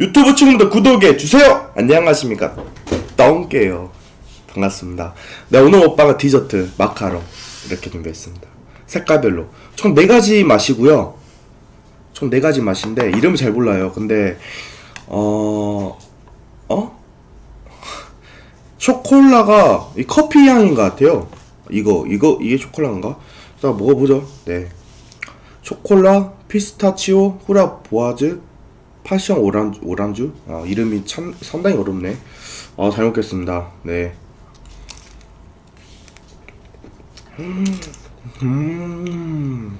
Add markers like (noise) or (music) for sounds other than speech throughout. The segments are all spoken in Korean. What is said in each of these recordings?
유튜브 친구들 구독해 주세요. 안녕하십니까? 똥게요. 반갑습니다. 네 오늘 오빠가 디저트 마카롱 이렇게 준비했습니다. 색깔별로 총 네 가지 맛이고요. 총 네 가지 맛인데 이름을 잘 몰라요. 근데 어 어? (laughs) 초콜라가 이 커피 향인 것 같아요. 이거 이거 이게 초콜라인가? 자 먹어보죠. 네. 초콜라, 피스타치오, 후라 보아즈, 파션 오란주, 오란주? 아, 이름이 참 상당히 어렵네. 아, 잘 먹겠습니다. 네. 음, 음.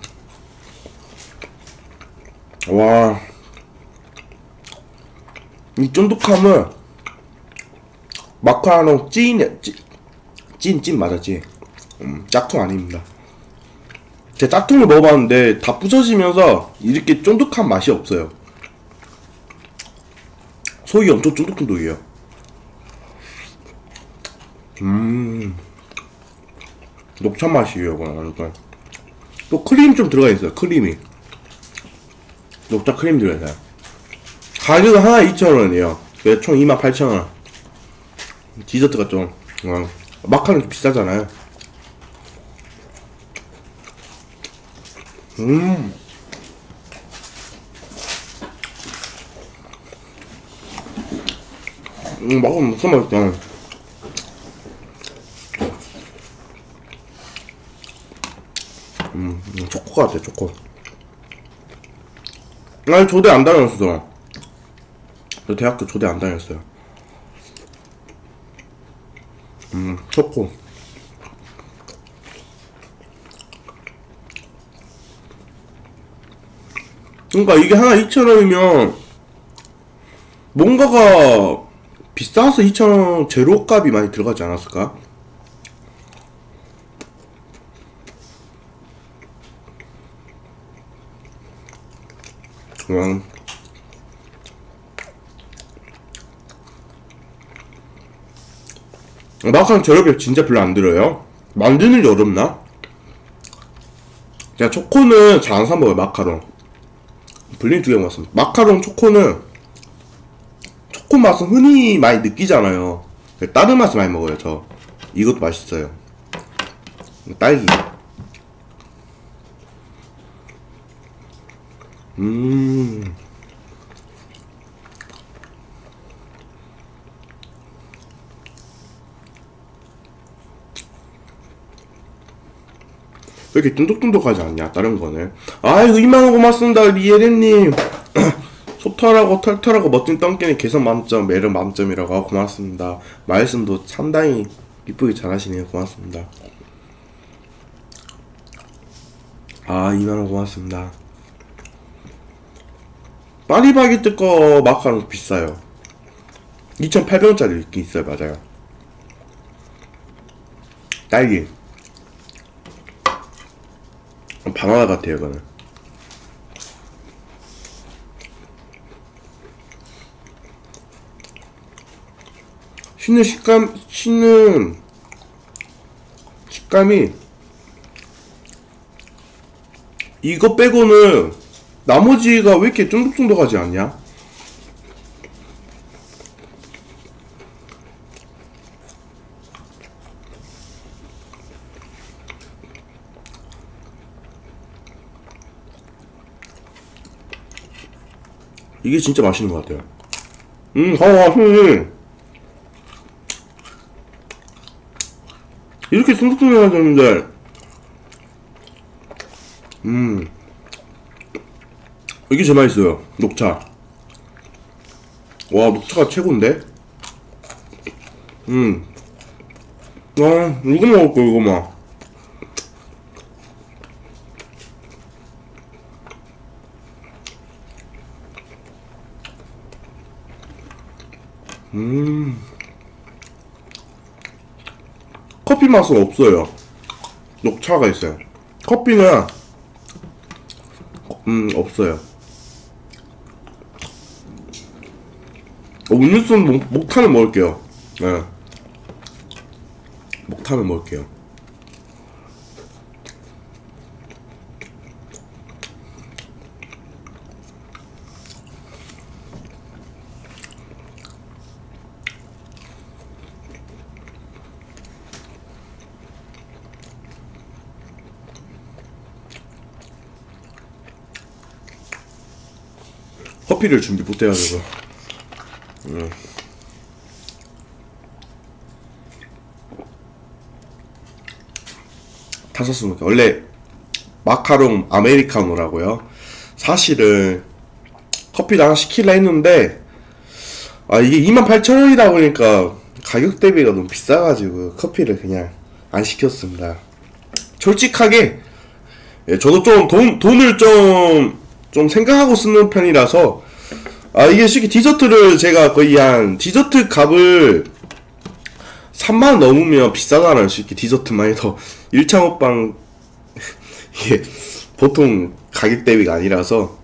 와. 이 쫀득함을 마카롱 찐, 찐, 찐, 찐 맞았지? 음, 짝퉁 아닙니다. 제가 짝퉁을 먹어봤는데 다 부서지면서 이렇게 쫀득한 맛이 없어요. 속이 엄청 쫀득쫀득해요. 음, 녹차 맛이에요, 이거는 완전. 또 크림 좀 들어가 있어요, 크림이. 녹차 크림 들어있어요. 가격은 하나 2,000원이에요. 총 28,000원. 디저트가 좀, 어, 마카롱 좀 비싸잖아요. 음. 음, 먹으면 무슨 맛있다. 음, 음, 초코 같아, 초코. 아니, 조대 안 다녔어. 저 대학교 조대 안 다녔어요. 음, 초코. 그러니까 이게 하나 2,000원이면 뭔가가 비싸서 2,000원 제로값이 많이 들어가지 않았을까? 그냥 마카롱 재료비 진짜 별로 안 들어요. 만드는 게 어렵나? 제가 초코는 잘 안 사 먹어요 마카롱. 블린 두개 먹었습니다. 마카롱 초코는 초코 맛은 흔히 많이 느끼잖아요. 다른 맛을 많이 먹어요 저. 이것도 맛있어요. 딸기. 음. 왜 이렇게 쫀득쫀득하지 않냐 다른 거는 아이고 2만원 고맙습니다 리에렌님 (clears throat) 소털하고 털털하고 멋진 똥개는 개성 만점 매력 만점이라고 고맙습니다. 말씀도 상당히 이쁘게 잘하시네요. 고맙습니다. 아 2만원 고맙습니다. 파리바게뜨 거 마카롱 비싸요. 2,800원짜리 있긴 있어요. 맞아요. 딸기. 바나나 같아요 이거는 씹는 식감 씹는 식감이 이거 빼고는 나머지가 왜 이렇게 쫀득쫀득하지 않냐? 이게 진짜 맛있는 것 같아요. 음, 어, 음. 이렇게 쫀득쫀득해야 되는데, 음, 이게 제일 맛있어요. 녹차. 와, 녹차가 최고인데? 음. 아, 이거 먹을 거, 이거 막. 음. 커피 맛은 없어요. 녹차가 있어요. 커피는 음 없어요. 어, 음료수는 목, 목탄을 먹을게요. 네. 목탄을 먹을게요. 커피를 준비 못 해가지고. 음. 타셨습니까? 원래 마카롱 아메리카노라고요. 사실은 커피를 하나 시키려 했는데 아 이게 28,000원이다 보니까 가격 대비가 너무 비싸가지고 커피를 그냥 안 시켰습니다. 솔직하게 예, 저도 좀 돈, 돈을 좀, 좀 생각하고 쓰는 편이라서 아 이게 솔직히 디저트를 제가 거의 한 디저트 값을 3만원 넘으면 비싸잖아요 솔직히 디저트만 해도 일창호빵 이게 보통 가격 대비가 아니라서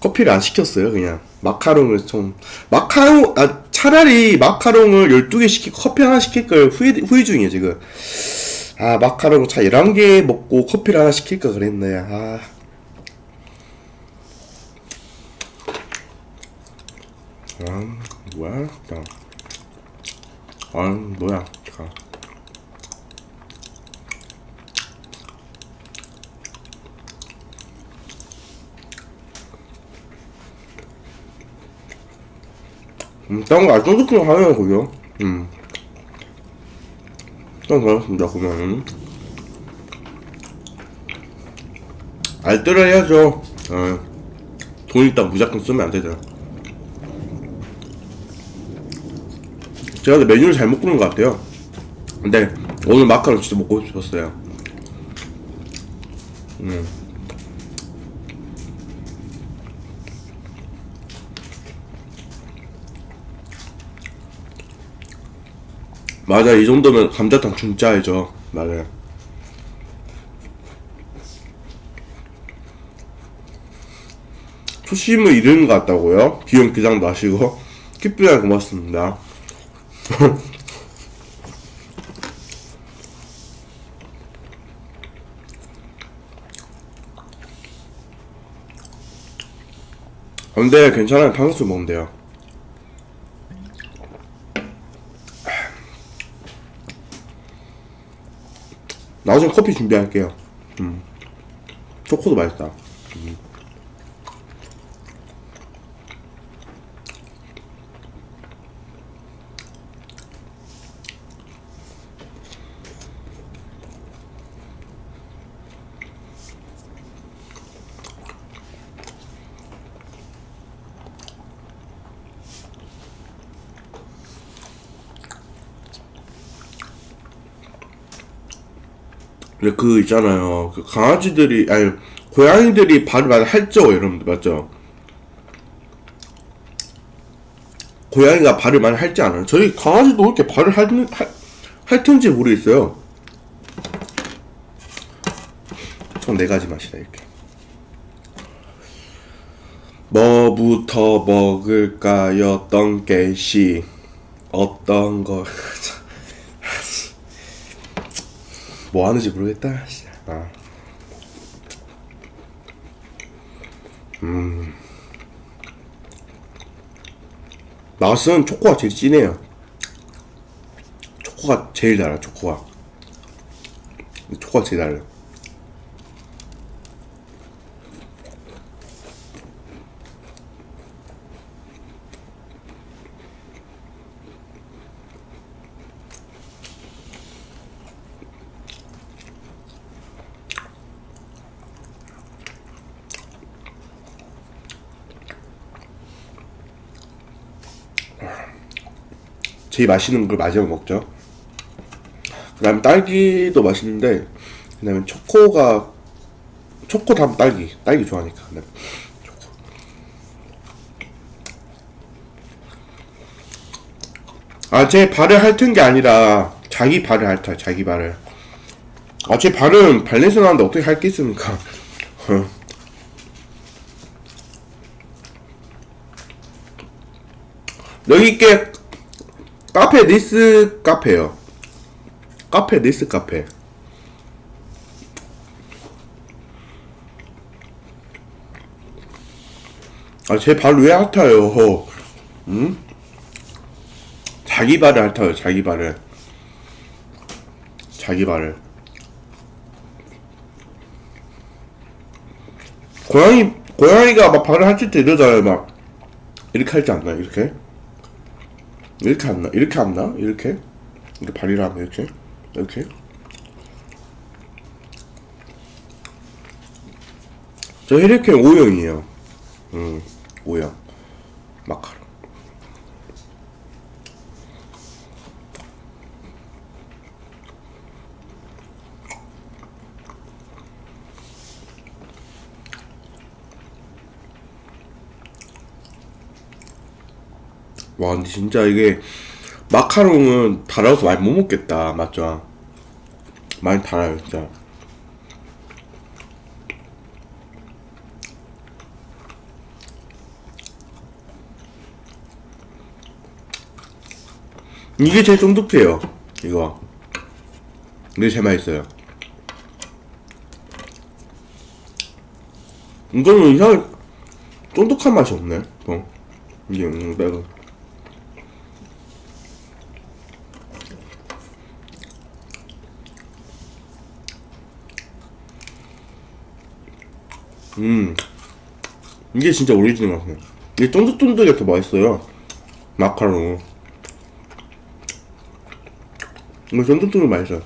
커피를 안 시켰어요 그냥. 마카롱을 좀 마카롱 아 차라리 마카롱을 12개 시키고 커피 하나 시킬 걸 후회, 후회 중이에요 지금. 아 마카롱 차 11개 먹고 커피를 하나 시킬까 그랬네. 아 아, 뭐야? 나. 아, 뭐야? 가. 음, 다른 거 쫀득쫀득 하네요, 그죠? 음. 좀 그렇습니다, 그러면은. 알뜰을 해야죠. 어. 돈 일단 무조건 쓰면 안 되죠. 제가 메뉴를 잘못 고른 것 같아요. 근데 오늘 마카롱 진짜 먹고 싶었어요. 음. 맞아 이 정도면 감자탕 중짜이죠. 맞아요. 초심을 잃은 것 같다고요? 비용 기장도 하시고 (laughs) 키프야 고맙습니다. 근데 괜찮아요. 탄수수 먹으면 돼요. 나중에 커피 준비할게요. 음. 초코도 맛있다. 그 있잖아요. 그 강아지들이 아니 고양이들이 발을 많이 할죠, 여러분들 맞죠? 고양이가 발을 많이 할지 않아요. 저희 강아지도 그렇게 발을 할, 할, 할 텐지 모르겠어요. 총 네 가지 맛이다 이렇게. 뭐부터 먹을까요, 똥개씨? 어떤 거? (laughs) 뭐 하는지 모르겠다. 씨. 아. 음. 맛은 초코가 제일 진해요. 초코가 제일 달아, 초코가. 초코가 제일 달아. 제일 맛있는 걸 마지막에 먹죠. 그 다음에 딸기도 맛있는데, 그 다음에 초코가, 초코 다음 딸기. 딸기 좋아하니까. 그다음에 초코. 아, 제 발을 핥은 게 아니라, 자기 발을 핥아요, 자기 발을. 아, 제 발은 발냄새 나는데 어떻게 핥겠습니까 (laughs) 여기 있게 카페 니스 카페요. 카페 니스 카페. 아, 제 발 왜 핥아요? 응? 자기 발을 핥아요, 자기 발을. 자기 발을. 고양이, 고양이가 막 발을 핥을 때 이러잖아요, 막. 이렇게 할줄 안나 이렇게 이렇게 안 나 이렇게 안 나? 이렇게? 이렇게 발이랑 이렇게? 이렇게? 저 혈액형 O형이에요. 음 O형. 마카롱 와 근데 진짜 이게 마카롱은 달아서 많이 못 먹겠다. 맞죠? 많이 달아요 진짜. 이게 제일 쫀득해요 이거. 이게 제일 맛있어요. 이거는 이상 쫀득한 맛이 없네 어. 이게 음, 빼고 음. 이게 진짜 오리지널 맛이네. 이게 쫀득쫀득해 더 맛있어요. 마카롱. 이거 쫀득쫀득 맛있어요.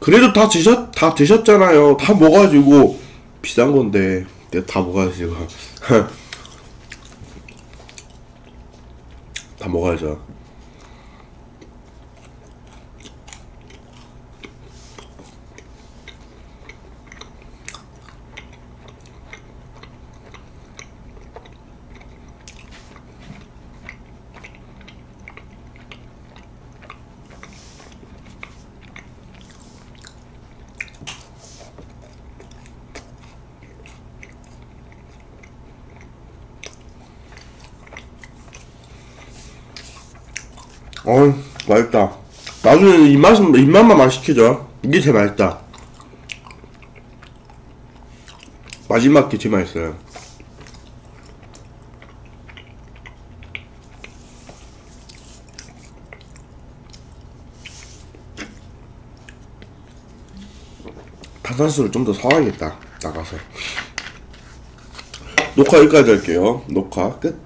그래도 다 드셨 다 드셨잖아요. 다 먹어가지고 비싼 건데 내가 다 먹어가지고. (laughs) 다 먹어야죠 어이 맛있다. 나중에 입맛은 입맛만 맛있게져 이게 제일 맛있다. 마지막 게 제일 맛있어요. 탄산수를 좀 더 사와야겠다. 나가서. 녹화 여기까지 할게요. 녹화 끝